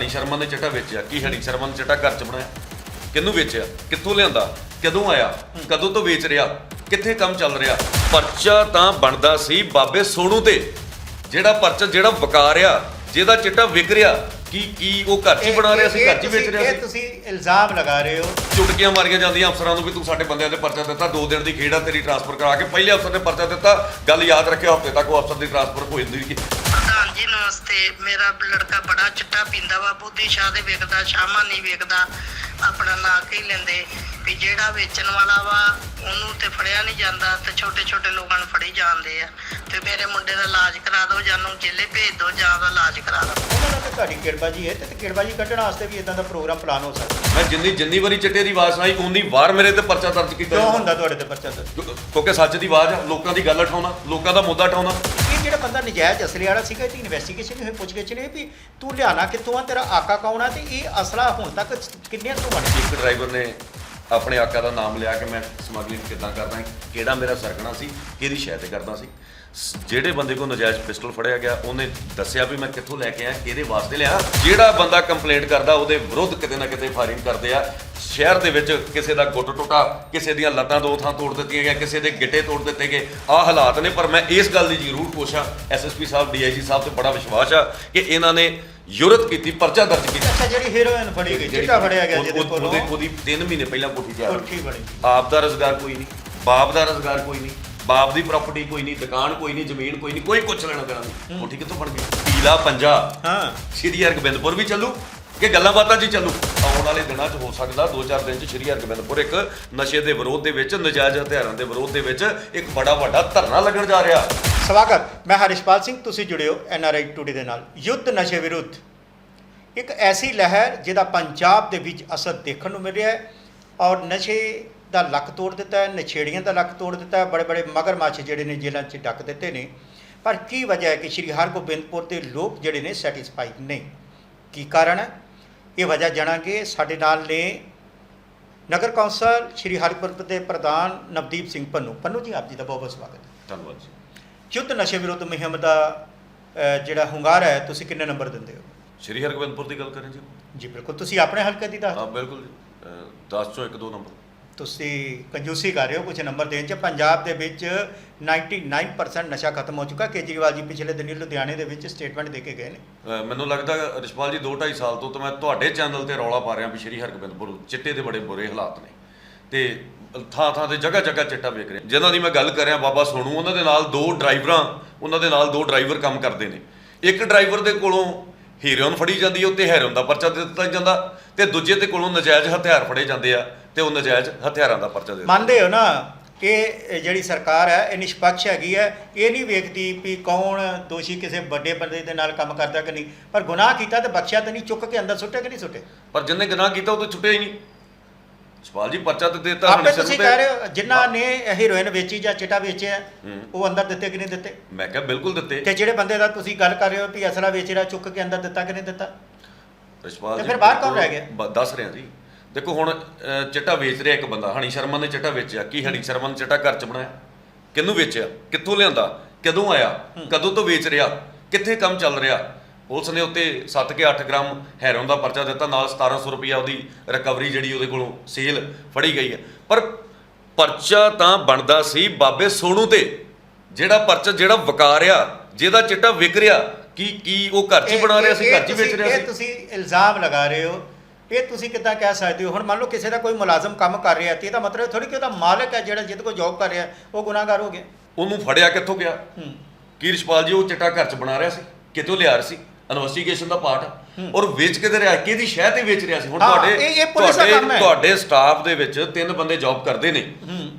ਹਣੀ ਸ਼ਰਮਾ ਨੇ ਚਿੱਟਾ ਵੇਚਿਆ? ਕੀ ਹਣੀ ਸ਼ਰਮਾ ਨੇ ਚਿੱਟਾ ਘਰ ਚ ਬਣਾਇਆ? ਕਿਹਨੂੰ ਵੇਚਿਆ? ਕਿੱਥੋਂ ਲਿਆਂਦਾ? ਕਦੋਂ ਆਇਆ? ਕਦੋਂ ਤੋਂ ਵੇਚ ਰਿਹਾ? ਕਿੱਥੇ ਕੰਮ ਚੱਲ ਰਿਹਾ? ਪਰਚਾ ਤਾਂ ਬਣਦਾ ਸੀ ਬਾਬੇ ਸੋਨੂ ਤੇ। ਜਿਹੜਾ ਪਰਚਾ ਜਿਹੜਾ ਵਕਾ ਰਿਹਾ ਜਿਹਦਾ ਚਿੱਟਾ ਵਿਕ ਰਿਹਾ ਕੀ ਕੀ ਉਹ ਘਰ ਚ ਹੀ ਬਣਾ ਰਿਹਾ ਸੀ ਘਰ ਚ ਹੀ ਵੇਚ ਰਿਹਾ ਇਹ ਸੀ? ਤੁਸੀਂ ਇਲਜ਼ਾਮ ਲਗਾ ਰਹੇ ਹੋ। ਚੁਟਕੀਆਂ ਮਾਰੀਆਂ ਜਾਂਦੀਆਂ ਅਫਸਰਾਂ ਨੂੰ ਵੀ ਤੂੰ ਸਾਡੇ ਬੰਦਿਆਂ ਦੇ ਪਰਚਾ ਦਿੱਤਾ ਦੋ ਦਿਨ ਦੀ ਆ ਤੇਰੀ ਟਰਾਂਸਫਰ ਕਰਾ ਕੇ। ਪਹਿਲੇ ਅਫਸਰ ਨੇ ਪਰਚਾ ਦਿੱਤਾ। ਗੱਲ ਯਾਦ ਰੱਖਿਓ ਹਫ਼ਤੇ ਤੱਕ ਉਹ ਅਫਸਰ ਦੀ ਟਰਾਂਸਫਰ ਹੋ ਜਾਂਦੀ ਸੀ। ਜੀ ਨਮਸਤੇ। ਮੇਰਾ ਲੜਕਾ ਬੜਾ ਚਿੱਟਾ ਪੀਂਦਾ ਵਾ ਬੁੱਧੀ ਸ਼ਾਹ ਦੇ ਵੇਖਦਾ ਸ਼ਾਮਾਂ ਨਹੀਂ ਵੇਖਦਾ ਆਪਣਾ ਨਾਂ ਕਹੀ ਲੈਂਦੇ। ਵੀ ਜਿਹੜਾ ਵੇਚਣ ਵਾਲਾ ਵਾ ਉਹਨੂੰ ਤੇ ਫੜਿਆ ਨਹੀਂ ਜਾਂਦਾ ਤੇ ਛੋਟੇ ਛੋਟੇ ਲੋਕਾਂ ਨੂੰ ਫੜੀ ਜਾਂਦੇ ਆ। ਤੇ ਮੇਰੇ ਮੁੰਡੇ ਦਾ ਇਲਾਜ ਕਰਾ ਦਿਓ ਜਾਂ ਨੂੰ ਜੇਲੇ ਭੇਜ ਦਿਓ ਜਾਂ ਉਹਦਾ ਇਲਾਜ ਕਰਾ ਦਿਓ। ਉਹਨਾਂ ਨਾਲ ਤਾਂ ਤੁਹਾਡੀ ਕਿਰਬਾਜੀ ਹੈ ਤੇ ਕਿਰਬਾਜੀ ਕੱਢਣ ਵਾਸਤੇ ਵੀ ਇਦਾਂ ਦਾ ਪ੍ਰੋਗਰਾਮ ਪਲਾਨ ਹੋ ਸਕਦਾ। ਮੈਂ ਜਿੰਨੀ ਜਿੰਨੀ ਵਾਰੀ ਚਿੱਟੇ ਦੀ ਆਵਾਜ਼ ਸੁਣਾਈ ਉਨੀ ਵਾਰ ਮੇਰੇ ਤੇ ਪਰਚਾ ਦਰਜ ਕੀਤਾ ਕਿਉਂ। ਹੁੰਦਾ ਤੁਹਾਡੇ ਤੇ ਪਰਚਾ ਦਰਜ? ਕਿਉਂ- ਕਿਉਂਕਿ ਸੱਚ ਦੀ ਆਵਾਜ਼ ਆ ਲੋਕਾਂ ਦੀ ਗੱਲ ਉਠਾਉਣਾ ਲੋਕਾਂ ਦਾ ਮੁੱਦਾ ਉਠਾਉਣਾ। ਜਿਹੜਾ ਬੰਦਾ ਨਜਾਇਜ਼ ਅਸਲੇ ਵਾਲਾ ਸੀਗਾ ਇਹਦੀ ਇਨਵੈਸਟੀਗੇਸ਼ਨ ਹੋਈ, ਪੁੱਛਗਿੱਛ ਨਹੀਂ ਵੀ ਤੂੰ ਲਿਆਣਾ ਕਿੱਥੋਂ ਆ, ਤੇਰਾ ਆਕਾ ਕੌਣ ਆ ਤੇ ਇਹ ਅਸਲਾ ਹੁਣ ਤੱਕ ਕਿੰਨੇ ਤੋਂ ਬਣ ਗਿਆ? ਇੱਕ ਡਰਾਈਵਰ ਨੇ ਆਪਣੇ ਆਕਾ ਦਾ ਨਾਮ ਲਿਆ ਕਿ ਮੈਂ ਸਮਗਲਿੰਗ ਕਿੱਦਾਂ ਕਰਦਾ, ਕਿਹੜਾ ਮੇਰਾ ਸਰਗਣਾ ਸੀ, ਕਿਹਦੀ ਸ਼ੈ ਤੇ ਕਰਦਾ ਸੀ। ਜਿਹੜੇ ਬੰਦੇ ਕੋਲ ਨਜਾਇਜ਼ ਪਿਸਟਲ ਫੜਿਆ ਗਿਆ, ਉਹਨੇ ਦੱਸਿਆ ਵੀ ਮੈਂ ਕਿੱਥੋਂ ਲੈ ਕੇ ਆਇਆ, ਕਿਹਦੇ ਵਾਸਤੇ ਲਿਆ। ਜਿਹੜਾ ਬੰਦਾ ਕੰਪਲੇਂਟ ਕਰਦਾ, ਉਹਦੇ ਵਿਰੁੱਧ ਕਿਤੇ ਨਾ ਕਿਤੇ ਫਾਇਰਿੰਗ ਕਰਦੇ ਆ। ਸ਼ਹਿਰ ਦੇ ਵਿੱਚ ਕਿਸੇ ਦਾ ਗੁੱਟ ਟੁੱਟਾ ਕਿਸੇ ਦੀਆਂ ਲੱਤਾਂ ਦੋ ਥਾਂ ਤੋੜ ਦਿੱਤੀਆਂ ਗਿਆ ਕਿਸੇ ਦੇ ਗਿੱਟੇ ਤੋੜ ਦਿੱਤੇ ਗਏ। ਆਹ ਹਾਲਾਤ ਨੇ ਪਰ ਮੈਂ ਇਸ ਗੱਲ ਦੀ ਜ਼ਰੂਰ ਕੋਸ਼ਾ ਐਸਐਸਪੀ ਸਾਹਿਬ ਡੀਆਈਜੀ ਸਾਹਿਬ ਤੇ ਬੜਾ ਵਿਸ਼ਵਾਸ ਆ ਕਿ ਇਹਨਾਂ ਨੇ ਯੁਰਤ ਕੀਤੀ ਪਰਚਾ ਦਰਜ ਕੀਤਾ। ਅੱਛਾ ਜਿਹੜੀ ਹੀਰੋਇਨ ਫੜੀ ਗਈ ਚਿੱਟਾ ਫੜਿਆ ਗਿਆ ਜਿਹਦੇ ਕੋਲੋਂ। ਉਹਦੇ- ਉਹਦੀ 3 ਮਹੀਨੇ ਪਹਿਲਾਂ ਕੋਠੀ ਹੋਈ। ਕੋਠੀ ਬਣੀ। ਆਪ ਦਾ ਰੋਜ਼ਗਾਰ ਕੋਈ ਨਹੀਂ ਬਾਪ ਦਾ ਰੋਜ਼ਗਾਰ ਕੋਈ ਨਹੀਂ ਬਾਪ ਦੀ ਪ੍ਰਾਪਰਟੀ ਕੋਈ ਨਹੀਂ ਦੁਕਾਨ ਕੋਈ ਨਹੀਂ ਜ਼ਮੀਨ ਕੋਈ ਨਹੀਂ ਕੋਈ ਕੁਛ ਲੈਣਾ ਦੇਣਾ ਨਹੀਂ। ਕੋਠੀ ਕਿੱਥੋਂ ਬਣ ਗਈ? ਪੀਲਾ ਪੰਜਾ। ਹਾਂ। ਸ਼੍ਰੀ ਹਰਗੋਬਿੰਦਪੁਰ ਵੀ ਚੱਲੂ ਕਿ ਗੱਲਾਂ ਬਾਤਾਂ 'ਚ ਹੀ ਚੱਲੂ। ਆਉਣ ਵਾਲੇ ਦਿਨਾਂ 'ਚ ਹੋ ਸਕਦਾ 2-4 ਦਿਨ 'ਚ ਸ਼੍ਰੀ ਹਰਗੋਬਿੰਦਪੁਰ ਇੱਕ ਨਸ਼ੇ ਦੇ ਵਿਰੋਧ ਦੇ ਵਿੱਚ, ਨਜਾਇਜ਼ ਹਥਿਆਰਾਂ ਦੇ ਵਿਰੋਧ ਦੇ ਵਿੱਚ ਇੱਕ ਬੜਾ ਵੱਡਾ ਧਰਨਾ ਲੱਗਣ ਜਾ ਰਿਹਾ। ਸਵਾਗਤ, ਮੈਂ ਹਰਿਸ਼ਪਾਲ ਸਿੰਘ, ਤੁਸੀਂ ਜੁੜਿਓ ਜੁੜੇ ਆਰ ਆਈ ਟੂਡੇ ਦੇ ਨਾਲ। ਯੁੱਧ ਨਸ਼ੇ ਵਿਰੁੱਧ। ਇੱਕ ਐਸੀ ਲਹਿਰ ਜਿਹਦਾ ਪੰਜਾਬ ਦੇ ਵਿੱਚ ਅਸਰ ਦੇਖਣ ਨੂੰ ਮਿਲ ਰਿਹਾ ਹੈ ਔਰ ਨਸ਼ੇ ਦਾ ਲੱਕ ਤੋੜ ਦਿੱਤਾ ਹੈ, ਨਸ਼ੇੜੀਆਂ ਦਾ ਲੱਕ ਤੋੜ ਦਿੱਤਾ ਹੈ ਬੜੇ ਬੜੇ ਮਗਰਮੱਛ ਜਿਹੜੇ ਨੇ ਜੇਲ੍ਹਾਂ 'ਚ ਡੱਕ ਦਿੱਤੇ ਨੇ। ਪਰ ਕੀ ਵਜ੍ਹਾ ਹੈ ਕਿ ਸ਼੍ਰੀ ਹਰਗੋਬਿੰਦਪੁਰ ਦੇ ਲੋਕ ਜਿਹੜੇ ਨੇ ਸੈਟੀਸਫਾਈਡ ਨਹੀਂ? ਕੀ ਕਾਰਨ ਹੈ? ਇਹ ਵਜ੍ਹਾ ਜਾਣਾਂਗੇ ਸਾਡੇ ਨਾਲ ਨੇ ਨਗਰ ਕੌਂਸਲ ਸ਼੍ਰੀ ਹਰਗੋਬਿੰਦਪੁਰ ਦੇ ਪ੍ਰਧਾਨ ਨਵਦੀਪ ਸਿੰਘ ਪੰਨੂ। ਪੰਨੂ ਜੀ ਆਪ ਜੀ ਦਾ ਬਹੁਤ ਬਹੁਤ ਸਵਾਗਤ ਹੈ। ਧੰਨਵਾਦ ਜੀ। ਯੁੱਧ ਨਸ਼ੇ ਵਿਰੁੱਧ ਮੁਹਿੰਮ ਦਾ ਜਿਹੜਾ ਹੁੰਗਾਰਾ ਹੈ ਤੁਸੀਂ ਕਿੰਨੇ ਨੰਬਰ ਦਿੰਦੇ ਹੋ? ਸ਼੍ਰੀ ਹਰਗੋਬਿੰਦਪੁਰ ਦੀ ਗੱਲ ਕਰਾਂ ਜੀ ਜੀ ਬਿਲਕੁਲ। ਤੁਸੀਂ ਆਪਣੇ ਹਲਕੇ ਦੀ ਦੱਸ ਹਾਂ ਬਿਲਕੁਲ ਜੀ। 10 ਚੋਂ 1-2 ਨੰਬਰ। ਤੁਸੀਂ ਕੰਜੂਸੀ ਕਰ ਰਹੇ ਹੋ ਕੁਝ ਨੰਬਰ ਦੇਣ ਚ। ਪੰਜਾਬ ਦੇ ਵਿੱਚ 99% ਨਸ਼ਾ ਖਤਮ ਹੋ ਚੁੱਕਾ। ਕੇਜਰੀਵਾਲ ਜੀ ਪਿਛਲੇ ਦਿਨੀ ਲੁਧਿਆਣੇ ਦੇ ਵਿੱਚ ਸਟੇਟਮੈਂਟ ਦੇ ਕੇ ਗਏ ਨੇ। ਮੈਨੂੰ ਲੱਗਦਾ ਰਿਸ਼ਪਾਲ ਜੀ 2.5 ਸਾਲ ਤੋਂ ਤਾਂ ਮੈਂ ਤੁਹਾਡੇ ਚੈਨਲ ਤੇ ਰੌਲਾ ਪਾ ਰਿਹਾ ਵੀ ਸ਼੍ਰੀ ਹਰਗੋਬਿੰਦਪੁਰ ਚਿੱਟੇ ਦੇ ਬੜੇ ਬੁਰੇ ਹਾਲਾਤ ਨੇ। ਤੇ ਥਾਂ ਥਾਂ ਤੇ ਜਗ੍ਹਾ ਜਗ੍ਹਾ ਚਿੱਟਾ ਵੇਖ ਰਿਹਾ। ਜਿਨ੍ਹਾਂ ਦੀ ਮੈਂ ਗੱਲ ਕਰ ਰਿਹਾ ਬਾਬਾ ਸੋਨੂ, ਉਹਨਾਂ ਦੇ ਨਾਲ ਦੋ ਡਰਾਈਵਰਾਂ, ਉਹਨਾਂ ਦੇ ਨਾਲ ਦੋ ਡਰਾਈਵਰ ਕੰਮ ਕਰਦੇ ਨੇ। ਇੱਕ ਡਰਾਈਵਰ ਦੇ ਕੋਲੋਂ ਹੀਰੋਇਨ ਫੜੀ ਜਾਂਦੀ ਹੈ ਉੱਤੇ ਹੈਰੋਇਨ ਦਾ ਪਰਚਾ ਦੇ ਦਿੱਤਾ ਜਾਂਦਾ ਤੇ ਦੂਜੇ ਦੇ ਕੋਲੋਂ ਨਜਾਇਜ਼ ਹਥਿਆਰ ਫੜੇ ਜਾਂਦੇ ਆ। ਤੇ ਉਹ ਨਜਾਇਜ਼ ਹਥਿਆਰਾਂ ਦਾ ਪਰਚਾ ਦੇ ਮੰਨਦੇ ਹੋ ਨਾ ਕਿ ਜਿਹੜੀ ਸਰਕਾਰ ਹੈ ਇਹ ਨਿਸ਼ਪਕਸ਼ ਹੈਗੀ ਹੈ। ਇਹ ਨਹੀਂ ਵੇਖਦੀ ਵੀ ਕੌਣ ਦੋਸ਼ੀ ਕਿਸੇ ਵੱਡੇ ਬੰਦੇ ਦੇ ਨਾਲ ਕੰਮ ਕਰਦਾ ਕਿ ਨਹੀਂ। ਪਰ ਗੁਨਾਹ ਕੀਤਾ ਤੇ ਬਖਸ਼ਿਆ ਤੇ ਨਹੀਂ ਚੁੱਕ ਕੇ ਅੰਦਰ ਸੁੱਟੇ ਕਿ ਨਹੀਂ ਸੁੱਟੇ ਪਰ ਜਿੰਨੇ ਗੁਨਾਹ ਕੀਤਾ ਉਹ ਤਾਂ ਛੁੱਟਿਆ ਹੀ ਨਹੀਂ। ਰਿਸ਼ਪਾਲ ਜੀ ਪਰਚਾ ਤੇ ਦਿੱਤਾ ਹੁਣ ਸਿਰ ਤੁਸੀਂ ਤੇ- ਕਹਿ ਰਹੇ ਹੋ ਜਿਨ੍ਹਾਂ ਨੇ ਹੀਰੋਇਨ ਵੇਚੀ ਜਾਂ ਚਿੱਟਾ ਵੇਚਿਆ। ਉਹ ਅੰਦਰ ਦਿੱਤੇ ਕਿ ਨਹੀਂ ਦਿੱਤੇ? ਮੈਂ ਕਿਹਾ ਬਿਲਕੁਲ ਦਿੱਤੇ। ਤੇ ਜਿਹੜੇ ਬੰਦੇ ਦਾ ਤੁਸੀਂ ਗੱਲ ਕਰ ਰਹੇ ਹੋ ਵੀ ਅਸਲਾ ਵੇਚ ਰਿਹਾ ਚੁੱਕ ਕੇ ਅੰਦਰ ਦਿੱਤਾ ਕਿ ਨਹੀਂ ਦਿੱਤਾ? ਰਿਸ਼ਪਾਲ ਤੇ ਜੀ ਫਿਰ ਬਾਹਰ ਕੌਣ ਰਹਿ ਗਿਆ? ਦੱਸ ਰਿਹਾ ਜੀ। ਦੇਖੋ ਹੁਣ ਚਿੱਟਾ ਵੇਚ ਰਿਹਾ ਇੱਕ ਬੰਦਾ ਹਣੀ ਸ਼ਰਮਾ ਨੇ ਚਿੱਟਾ ਵੇਚਿਆ। ਕੀ ਹਣੀ ਸ਼ਰਮਾ ਨੇ ਚਿੱਟਾ ਘਰ ਚ ਬਣਾਇਆ? ਕਿਹਨੂੰ ਵੇਚਿਆ? ਕਿੱਥੋਂ ਲਿਆਂਦਾ? ਕਦੋਂ ਆਇਆ? ਕਦੋਂ ਤੋਂ ਵੇਚ ਰਿਹਾ? ਕਿੱਥੇ ਕੰਮ ਚੱਲ ਰਿਹਾ? ਪੁਲਿਸ ਨੇ ਉੱਤੇ 7 ਕੇ 8 ਗ੍ਰਾਮ ਹੈਰੋਨ ਦਾ ਪਰਚਾ ਦਿੱਤਾ ਨਾਲ 1700 ਰੁਪਇਆ ਉਹਦੀ ਰਿਕਵਰੀ ਜਿਹੜੀ ਉਹਦੇ ਕੋਲੋਂ ਸੇਲ ਫੜੀ ਗਈ ਹੈ। ਪਰ ਪਰਚਾ ਤਾਂ ਬਣਦਾ ਸੀ ਬਾਬੇ ਸੋਨੂ ਤੇ। ਜਿਹੜਾ ਪਰਚਾ ਜਿਹੜਾ ਵਕਾ ਰਿਹਾ ਜਿਹਦਾ ਚਿੱਟਾ ਵਿਕ ਰਿਹਾ ਕੀ ਕੀ ਉਹ ਘਰ 'ਚ ਬਣਾ ਰਿਹਾ ਸੀ ਇਹ- ਘਰ 'ਚ ਵੇਚ ਰਿਹਾ ਇਹ ਸੀ? ਤੁਸੀਂ ਇਲਜ਼ਾਮ ਲਗਾ ਰਹੇ ਹੋ ਇਹ ਤੁਸੀਂ ਕਿੱਦਾਂ ਕਹਿ ਸਕਦੇ ਹੋ? ਹੁਣ ਮੰਨ ਲਓ ਕਿਸੇ ਦਾ ਕੋਈ ਮੁਲਾਜ਼ਮ ਕੰਮ ਕਰ ਰਿਹਾ ਤੇ ਇਹਦਾ ਮਤਲਬ ਥੋੜੀ ਕਿ ਉਹਦਾ ਮਾਲਕ ਹੈ ਜਿਹੜਾ ਜਿਹਦੇ ਕੋਲ ਜੌਬ ਕਰ ਰਿਹਾ ਉਹ ਗੁਨਾਹਗਾਰ ਹੋ ਗਿਆ। ਉਹਨੂੰ ਫੜਿਆ ਕਿੱਥੋਂ ਗਿਆ? ਹੂੰ। ਕੀ ਰਿਸ਼ਪਾਲ ਜੀ ਉਹ ਚਿੱਟਾ ਘਰ 'ਚ ਬਣਾ ਰਿਹਾ ਸੀ ਕਿਤੋਂ ਲਿਆ ਰਿਹਾ ਸੀ? ਇਨਵੈਸਟੀਗੇਸ਼ਨ ਦਾ ਪਾਰਟ। ਔਰ ਵੇਚ ਕੇ ਤੇ ਰਿਹਾ ਕਿਹਦੀ ਸ਼ਹਿ ਤੇ ਵੇਚ ਰਿਹਾ ਸੀ? ਹੁਣ ਤੁਹਾਡੇ ਦਾ ਹੈ। ਤੁਹਾਡੇ ਸਟਾਫ ਦੇ ਵਿੱਚ ਤਿੰਨ ਬੰਦੇ ਜੌਬ ਕਰਦੇ ਨੇ।